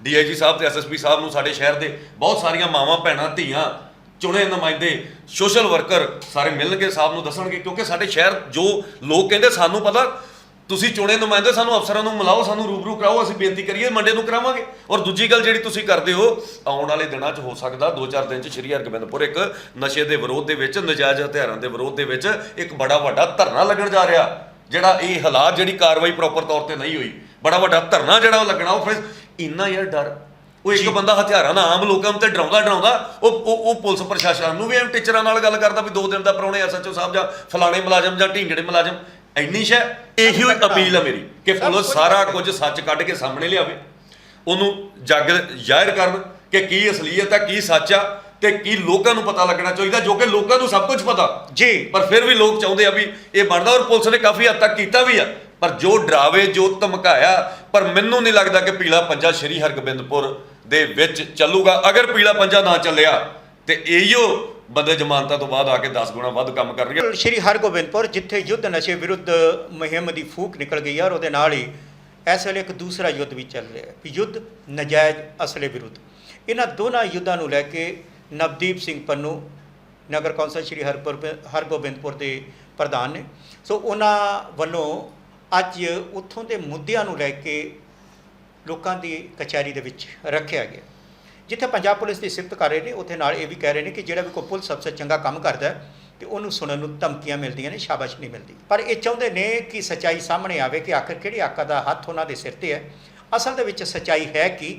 ਡੀਆਈਜੀ ਸਾਹਿਬ ਤੇ ਐਸਐਸਪੀ ਸਾਹਿਬ ਨੂੰ ਸਾਡੇ ਸ਼ਹਿਰ ਦੇ ਬਹੁਤ ਸਾਰੀਆਂ ਮਾਵਾਂ, ਭੈਣਾਂ, ਧੀਆਂ, ਚੁਣੇ ਨੁਮਾਇੰਦੇ, ਸੋਸ਼ਲ ਵਰਕਰ ਸਾਰੇ ਮਿਲਣਗੇ, ਸਾਹਿਬ ਨੂੰ ਦੱਸਣਗੇ। ਕਿਉਂਕਿ ਸਾਡੇ ਸ਼ਹਿਰ ਜੋ ਲੋਕ ਕਹਿੰਦੇ ਸਾਨੂੰ ਪਤਾ ਤੁਸੀਂ ਚੁਣੇ ਨੁਮਾਇੰਦੇ ਸਾਨੂੰ ਅਫਸਰਾਂ ਨੂੰ ਮਿਲਾਓ ਸਾਨੂੰ ਰੂਬਰੂ ਕਰਾਓ ਅਸੀਂ ਬੇਨਤੀ ਕਰੀਏ ਮੰਡੇ ਨੂੰ ਕਰਾਵਾਂਗੇ। ਔਰ ਦੂਜੀ ਗੱਲ ਜਿਹੜੀ ਤੁਸੀਂ ਕਰਦੇ ਹੋ ਆਉਣ ਵਾਲੇ ਦਿਨਾਂ 'ਚ ਹੋ ਸਕਦਾ 2-4 ਦਿਨ 'ਚ ਸ਼੍ਰੀ ਹਰਗੋਬਿੰਦਪੁਰ ਇੱਕ ਨਸ਼ੇ ਦੇ ਵਿਰੋਧ ਦੇ ਵਿੱਚ ਨਜਾਇਜ਼ ਹਥਿਆਰਾਂ ਦੇ ਵਿਰੋਧ ਦੇ ਵਿੱਚ ਇੱਕ ਬੜਾ ਵੱਡਾ ਧਰਨਾ ਲੱਗਣ ਜਾ ਰਿਹਾ। ਜਿਹੜਾ ਇਹ ਹਾਲਾਤ ਜਿਹੜੀ ਕਾਰਵਾਈ ਪ੍ਰੋਪਰ ਤੌਰ ਤੇ ਨਹੀਂ ਹੋਈ ਬੜਾ ਵੱਡਾ ਧਰਨਾ ਜਿਹੜਾ ਉਹ ਲੱਗਣਾ ਉਹ ਫਿਰ ਇੰਨਾ ਯਾਰ ਡਰ। ਉਹ ਇੱਕ। ਬੰਦਾ ਹਥਿਆਰਾਂ ਨਾਲ ਆਮ ਲੋਕਾਂ ਨੂੰ ਤੇ ਡਰਾਉਂਦਾ ਡਰਾਉਂਦਾ ਉਹ ਉਹ ਪੁਲਿਸ ਪ੍ਰਸ਼ਾਸਨ ਨੂੰ ਵੀ ਐਂ ਟੀਚਰਾਂ ਨਾਲ ਗੱਲ ਕਰਦਾ ਵੀ ਦੋ ਦਿਨ ਦਾ ਪਰੌਣੇ ਐਸਐਚਓ ਸਾਹਿਬ ਜਾਂ ਫਲਾਣੇ ਮੁਲਾਜ਼ਮ ਜਾਂ ਢੀਂਗੜੇ ਮੁਲਾਜ਼ਮ ਇੰਨੀ ਸ਼ੈ ਇਹੀ ਹੋਈ ਅਪੀਲ ਹੈ ਮੇਰੀ ਕਿ ਪੁਲਿਸ ਸਾਰਾ। ਕੁਝ ਸੱਚ ਕੱਢ ਕੇ ਸਾਹਮਣੇ ਲਿਆਵੇ। ਉਹਨੂੰ ਜੱਗ ਜ਼ਾਹਿਰ ਕਰਨ ਕਿ ਕੀ ਅਸਲੀਅਤ ਹੈ ਕੀ ਸੱਚ ਆ ਤੇ ਕੀ ਲੋਕਾਂ ਨੂੰ ਪਤਾ ਲੱਗਣਾ ਚਾਹੀਦਾ ਜੋ ਕਿ ਲੋਕਾਂ ਨੂੰ ਸਭ ਕੁਝ ਪਤਾ। ਜੀ। ਪਰ ਫਿਰ ਵੀ ਲੋਕ ਚਾਹੁੰਦੇ ਆ ਵੀ ਇਹ ਬਣਦਾ ਔਰ ਪੁਲਿਸ ਨੇ ਕਾਫੀ ਹੱਦ ਤੱਕ ਕੀਤਾ ਵੀ ਆ। ਪਰ ਜੋ ਡਰਾਵੇ ਜੋ ਧਮਕਾਇਆ ਪਰ ਮੈਨੂੰ ਨਹੀਂ ਲੱਗਦਾ ਕਿ ਪੀਲਾ ਪੰਜਾ ਸ਼੍ਰੀ ਹਰਗੋਬਿੰਦਪੁਰ ਦੇ ਵਿੱਚ ਚੱਲੂਗਾ। ਅਗਰ ਪੀਲਾ ਪੰਜਾ ਨਾ ਚੱਲਿਆ ਤੇ ਇਹੀਓ ਬੰਦੇ ਜ਼ਮਾਨਤਾਂ ਤੋਂ ਬਾਅਦ ਆ ਕੇ 10 ਗੁਣਾ ਵੱਧ ਕੰਮ ਕਰਨਗੇ ਸ਼੍ਰੀ ਹਰਗੋਬਿੰਦਪੁਰ, ਜਿੱਥੇ ਯੁੱਧ ਨਸ਼ੇ ਵਿਰੁੱਧ ਮੁਹਿੰਮ ਦੀ ਫੂਕ ਨਿਕਲ ਗਈ ਹੈ ਔਰ ਉਹਦੇ ਨਾਲ ਹੀ ਇਸ ਵੇਲੇ ਇੱਕ ਦੂਸਰਾ ਯੁੱਧ ਵੀ ਚੱਲ ਰਿਹਾ ਹੈ ਵੀ ਯੁੱਧ ਨਜਾਇਜ਼ ਅਸਲੇ ਵਿਰੁੱਧ। ਇਹਨਾਂ ਦੋਨਾਂ ਯੁੱਧਾਂ ਨੂੰ ਲੈ ਕੇ ਨਵਦੀਪ ਸਿੰਘ ਪੰਨੂ, ਨਗਰ ਕੌਂਸਲ ਸ਼੍ਰੀ ਹਰਪੁਰ ਹਰਗੋਬਿੰਦਪੁਰ ਦੇ ਪ੍ਰਧਾਨ ਨੇ। ਸੋ ਉਹਨਾਂ ਵੱਲੋਂ ਅੱਜ ਉੱਥੋਂ ਦੇ ਮੁੱਦਿਆਂ ਨੂੰ ਲੈ ਕੇ ਲੋਕਾਂ ਦੀ ਕਚਹਿਰੀ ਦੇ ਵਿੱਚ ਰੱਖਿਆ ਗਿਆ। ਜਿੱਥੇ ਪੰਜਾਬ ਪੁਲਿਸ ਦੀ ਸਿਫਤ ਕਰ ਰਹੇ ਨੇ, ਉੱਥੇ ਨਾਲ ਇਹ ਵੀ ਕਹਿ ਰਹੇ ਨੇ ਕਿ ਜਿਹੜਾ ਵੀ ਕੋਈ ਪੁਲਿਸ ਅਫਸਰ ਚੰਗਾ ਕੰਮ ਕਰਦਾ ਹੈ, ਤੇ ਉਹਨੂੰ ਸੁਣਨ ਨੂੰ ਧਮਕੀਆਂ ਮਿਲਦੀਆਂ ਨੇ, ਸ਼ਾਬਾਸ਼ ਨਹੀਂ ਮਿਲਦੀ। ਪਰ ਇਹ ਚਾਹੁੰਦੇ ਨੇ ਕਿ ਸਚਾਈ ਸਾਹਮਣੇ ਆਵੇ ਕਿ ਆਖਰ ਕਿਹੜੀ ਆਕਾ ਦਾ ਹੱਥ ਉਹਨਾਂ ਦੇ ਸਿਰ ਤੇ ਹੈ। ਅਸਲ ਦੇ ਵਿੱਚ ਸਚਾਈ ਹੈ ਕਿ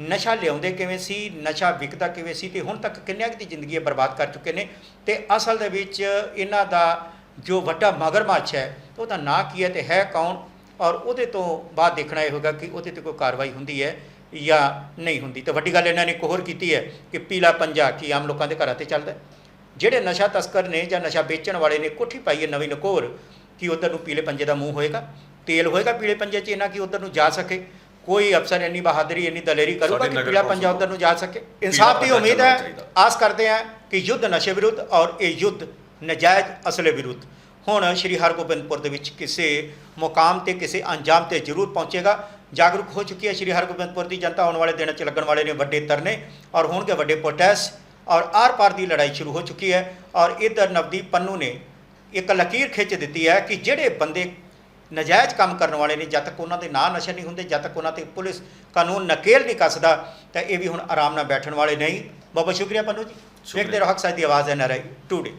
ਨਸ਼ਾ ਲਿਆਉਂਦੇ ਕਿਵੇਂ ਸੀ, ਨਸ਼ਾ ਵਿਕਦਾ ਕਿਵੇਂ ਸੀ, ਤੇ ਹੁਣ ਤੱਕ ਕਿੰਨਿਆਂ ਕੁ ਦੀ ਜ਼ਿੰਦਗੀ ਬਰਬਾਦ ਕਰ ਚੁੱਕੇ ਨੇ, ਤੇ ਅਸਲ ਦੇ ਵਿੱਚ ਇਹਨਾਂ ਦਾ ਜੋ ਵੱਡਾ ਮਗਰਮੱਛ ਹੈ, ਉਹਦਾ ਨਾਂ ਕੀ ਹੈ ਤੇ ਹੈ ਕੌਣ? ਔਰ ਉਹਦੇ ਤੋਂ ਬਾਅਦ ਦੇਖਣਾ ਇਹ ਹੋਗਾ ਕਿ ਉਹਦੇ ਤੇ ਕੋਈ ਕਾਰਵਾਈ ਹੁੰਦੀ ਹੈ। ਜਾਂ ਨਹੀਂ ਹੁੰਦੀ। ਤੇ ਵੱਡੀ ਗੱਲ ਇਹਨਾਂ ਨੇ ਇੱਕ ਹੋਰ ਕੀਤੀ ਹੈ ਕਿ ਪੀਲਾ ਪੰਜਾ ਕੀ ਆਮ ਲੋਕਾਂ ਦੇ ਘਰਾਂ ਤੇ ਚੱਲਦਾ। ਜਿਹੜੇ ਨਸ਼ਾ ਤਸਕਰ ਨੇ ਜਾਂ ਨਸ਼ਾ ਵੇਚਣ ਵਾਲੇ ਨੇ ਕੋਠੀ ਪਾਈ ਹੈ ਨਵੀਂ ਨਕੋਰ ਕਿ ਉਧਰ ਨੂੰ ਪੀਲੇ ਪੰਜੇ ਦਾ ਮੂੰਹ ਹੋਏਗਾ? ਤੇਲ ਹੋਏਗਾ ਪੀਲੇ ਪੰਜੇ 'ਚ ਇਹਨਾਂ ਕਿ ਉਧਰ ਨੂੰ ਜਾ ਸਕੇ? ਕੋਈ ਅਫਸਰ ਇੰਨੀ ਬਹਾਦਰੀ ਇੰਨੀ ਦਲੇਰੀ ਕਰੂਗਾ ਕਿ ਪੀਲਾ ਪੰਜਾ ਉਧਰ ਨੂੰ ਜਾ ਸਕੇ? ਇਨਸਾਫ ਦੀ ਉਮੀਦ ਹੈ। ਆਸ ਕਰਦੇ ਹਾਂ ਕਿ ਯੁੱਧ ਨਸ਼ੇ ਵਿਰੁੱਧ ਔਰ ਇਹ ਯੁੱਧ ਨਜਾਇਜ਼ ਅਸਲੇ ਵਿਰੁੱਧ। ਹੁਣ ਸ਼੍ਰੀ ਹਰਗੋਬਿੰਦਪੁਰ ਦੇ ਵਿੱਚ ਕਿਸੇ ਮੁਕਾਮ ਤੇ ਕਿਸੇ ਅੰਜਾਮ ਤੇ ਜ਼ਰੂਰ ਪਹੁੰਚੇਗਾ। ਜਾਗਰੂਕ ਹੋ ਚੁੱਕੀ ਹੈ ਸ਼੍ਰੀ ਹਰਗੋਬਿੰਦਪੁਰ ਦੀ ਜਨਤਾ ਆਉਣ ਵਾਲੇ ਦਿਨਾਂ 'ਚ ਲੱਗਣ ਵਾਲੇ ਨੇ ਵੱਡੇ ਤਰਨੇ ਔਰ ਹੋਣਗੇ ਵੱਡੇ ਪ੍ਰੋਟੈਸਟ ਔਰ ਆਰ-ਪਾਰ ਦੀ ਲੜਾਈ ਸ਼ੁਰੂ ਹੋ ਚੁੱਕੀ ਹੈ ਔਰ ਇਧਰ ਨਵਦੀਪ ਪੰਨੂ ਨੇ ਇੱਕ ਲਕੀਰ ਖਿੱਚ ਦਿੱਤੀ ਹੈ ਕਿ ਜਿਹੜੇ ਬੰਦੇ ਨਜਾਇਜ਼ ਕੰਮ ਕਰਨ ਵਾਲੇ ਨੇ ਜਦ ਤੱਕ ਉਹਨਾਂ ਦੇ ਨਾਂ ਨਸ਼ੇ ਨਹੀਂ ਹੁੰਦੇ ਜਦ ਤੱਕ ਉਹਨਾਂ ਤੇ ਪੁਲਿਸ ਕਾਨੂੰਨ ਨਕੇਲ ਨਹੀਂ ਕੱਸਦਾ ਤਾਂ ਇਹ ਵੀ ਹੁਣ ਆਰਾਮ ਨਾਲ ਬੈਠਣ ਵਾਲੇ ਨਹੀਂ। ਬਹੁਤ ਬਹੁਤ ਸ਼ੁਕਰੀਆ ਪੰਨੂ ਜੀ। ਦੇਖਦੇ ਰਹੋ ਹੱਕ ਸਾਈਡ ਦੀ ਆਵਾਜ਼ ਹੈ ਨਰਾਈ ਟੂਡੇ।